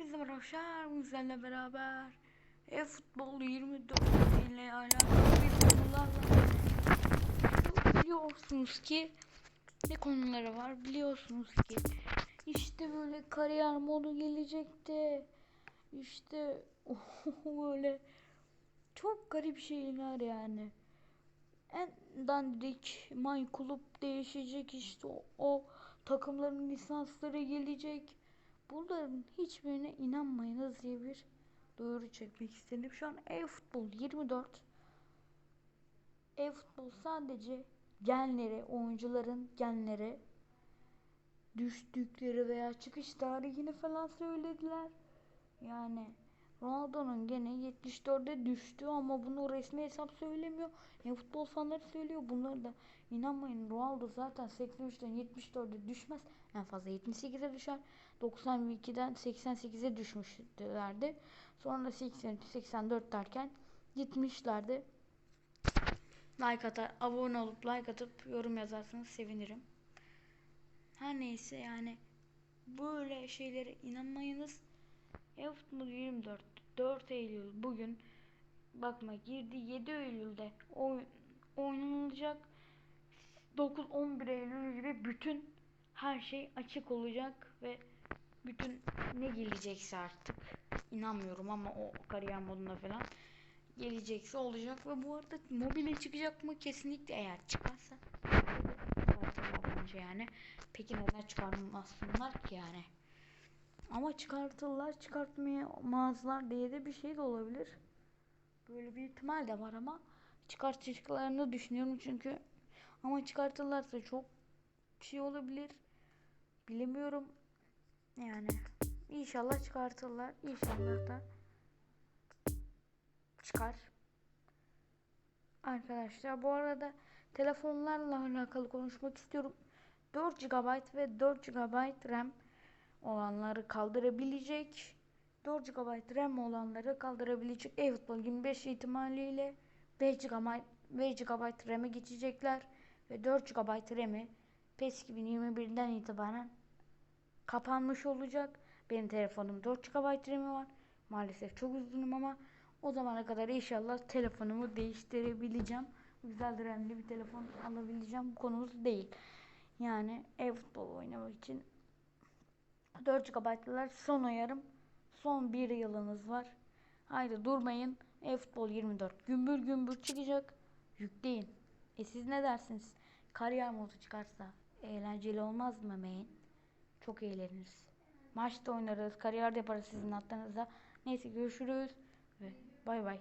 Hepinize merhaba arkadaşlar. Bizlerle beraber e-futbol 24 ile alakalı bir konularla biliyorsunuz ki ne konuları var biliyorsunuz ki işte böyle kariyer modu gelecekti. İşte böyle çok garip şeyler yani. En dandik My Kulüp değişecek işte o, o takımların lisansları gelecek. Bunların hiçbirine inanmayınız diye bir duyuru çekmek istedim. Şu an e-futbol 24 e-futbol sadece genleri, oyuncuların genleri düştükleri veya çıkış tarihini falan söylediler. Yani Ronaldo'nun gene 74'e düştü ama bunu resmi hesap söylemiyor. Ne futbol fanları söylüyor. Bunları da inanmayın. Ronaldo zaten 83'ten 74'e düşmez. En fazla 78'e düşer. 92'den 88'e düşmüşlerdi. Sonra 83, 84 derken gitmişlerdi. Like atar, abone olup like atıp yorum yazarsanız sevinirim. Her neyse yani böyle şeylere inanmayınız. E-Futbol 24 4 Eylül bugün. Bakma girdi 7 Eylül'de. Oy, oynanılacak 9-11 Eylül gibi bütün her şey açık olacak ve bütün ne gelecekse artık inanmıyorum ama o kariyer moduna falan gelecekse olacak ve bu arada mobile çıkacak mı? Kesinlikle eğer çıkarsa. Yani. Peki neden çıkarmazsınlar ki yani ama çıkartırlar çıkartmayamazlar diye de bir şey de olabilir. Böyle bir ihtimal de var ama çıkartacaklarını düşünüyorum çünkü. Ama çıkartırlarsa çok şey olabilir. Bilemiyorum. Yani inşallah çıkartırlar. İnşallah da çıkar. Arkadaşlar bu arada telefonlarla alakalı konuşmak istiyorum. 4 GB ve 4 GB RAM olanları kaldırabilecek 4 GB RAM olanları kaldırabilecek e-futbol 25 ihtimaliyle 5 GB 5 GB RAM'e geçecekler ve 4 GB RAM'i PES 2021'den itibaren kapanmış olacak. Benim telefonum 4 GB RAM'i var. Maalesef çok üzgünüm ama o zamana kadar inşallah telefonumu değiştirebileceğim. Güzel RAM'li bir telefon alabileceğim. Bu konumuz değil. Yani e-futbol oynamak için 4 GB'lılar son uyarım. Son bir yılınız var. Haydi durmayın. E-futbol 24 gümbür gümbür çıkacak. Yükleyin. E siz ne dersiniz? Kariyer modu çıkarsa eğlenceli olmaz mı main? Çok eğleniriz. Maçta oynarız. Kariyer yaparız sizin hatlarınızda. Neyse görüşürüz. Ve bay bay.